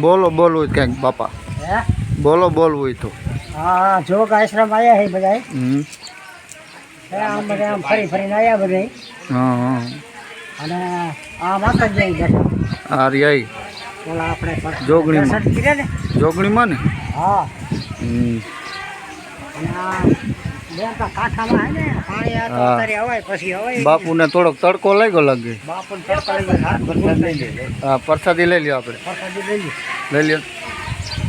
બોલો બોલવું ક્યાંક બાપા. હે? બોલો બોલવું તો. હા જો આશ્રમ આવ્યા છે બધા હમ. આમ બધા આમ ફરી ફરીને આવ્યા બધા હા હા. અને આ માતાજી જાય બેઠા. આ રિયાઈ ઓલા આપણે જોગણીમાં. ને? જોગણીમાં ને? હા. હમ. અને આ બેનકા કાંઠામાં હે ને પાણી આ તો હા. અત્યારે હવાય પછી હવાય બાપુને થોડોક તડકો લાગ્યો લાગે બાપુને તડકો લઈ હાથ ભરતા લઈ લે હા પ્રસાદી લઈ લ્યો આપણે પ્રસાદી લઈ લે લઈ લ્યો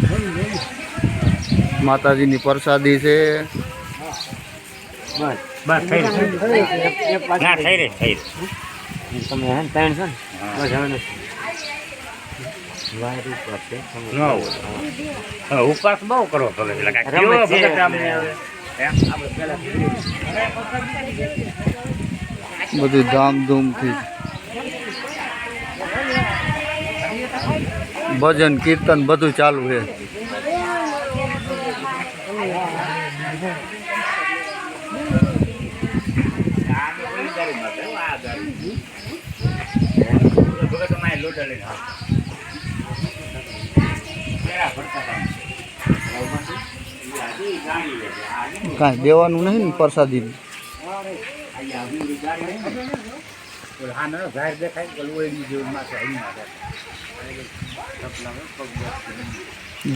લઈ લે, લઈ લે. માતાજીની પ્રસાદી છે બસ બસ થઈ રહી એક- એક બાજુ ના થઈ રહી થઈ રહી તમે હે ને ત્રણ છો ને બસ હવે નથી. ન હોય હવે ઉપવાસ બહુ કરવો પડે એટલે કાંઈક કેવો ભગત આમ હવે? એમ આપણે પહેલા બધું ધામધૂમથી ભજન કીર્તન બધું ચાલુ છે ભગત અમારે લોટા લઈને આવે. પેલા ભરતા હતા. હજી ગાડી લે છે. આ નહીં. કાંઈ દેવાનું નહીં ને પ્રસાદી.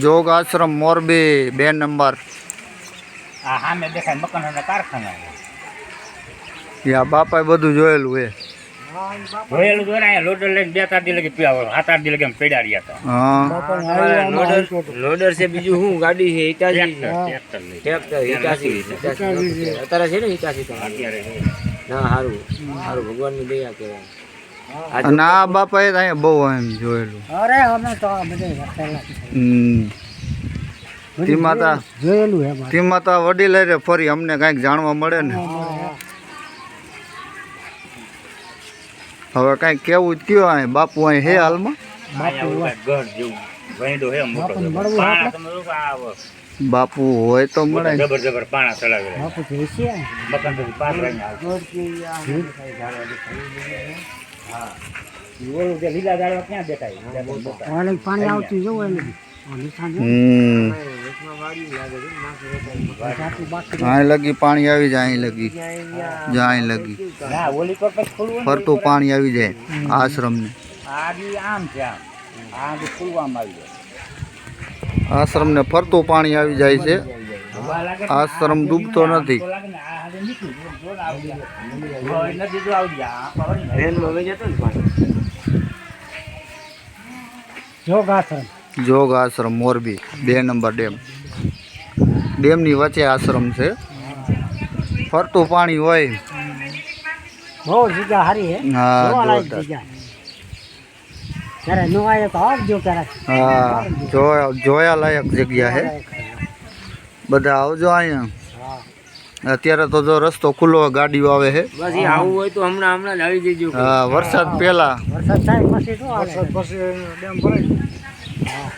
જોગ આશ્રમ મોરબી બે નંબર. આ સામે દેખાય મકાન કારખાના ત્યાં બાપાએ બધું જોયેલું છે. જોઈને અહીંયા લોડર લઈને બે તાર દી લગી પીવા સાત આઠ દી લગી એમ પડ્યા રહ્યા હતા. લોડર છે બીજું શું? ગાડી છે હિટાચી ટ્રેક્ટર હિટાચી અત્યારે છે ને તો. અત્યારે ના સારું સારું ભગવાનની દયા કહેવાય. ના બાપા બાપાએ અહીંયા બહુ એમ જોયેલું. અરે અમે તો બધે હમ. તેમાં જોયેલું હે મારે. તેમાં વડીલ રે ફરી અમને કાંઈક જાણવા મળે ને. હવે કઈ કેવું જ કયો અહીં? બાપુ અહીં હે હાલમાં? બાપુ હોય. તો મળે. જબર જબર પાણા ચડાવે. બાપુ લીલા ક્યાં દેખાય? પાણી આવતું જોવું એને અહીં લગી પાણી આવી જાય અહીં લગી. જ્યાં અહીં લગી. ના ઓલી પર પછી ખુલવું ને ફરતું પાણી આવી જાય આશ્રમ ને આશ્રમ આશ્રમને ફરતું પાણી આવી જાય છે. ને, આશ્રમ ડૂબતો નથી. ને, ને? ને. ને જોગ આશ્રમ. જોગ આશ્રમ મોરબી બે નંબર ડેમ. ડેમની વચ્ચે આશ્રમ છે. ફરતું પાણી હોય. બહુ જગ્યા હે હા, હા જોયા જોયા લાયક જગ્યા છે. બધા આવજો અહીંયા. અત્યારે તો જો રસ્તો ખુલ્લો ગાડીઓ આવે છે. બસ એ આવું હોય તો હમણાં હમણાં જ આવી જજો. હા વરસાદ પહેલા. વરસાદ થાય પછી વરસાદ પછી ડેમ ભરાય. હા.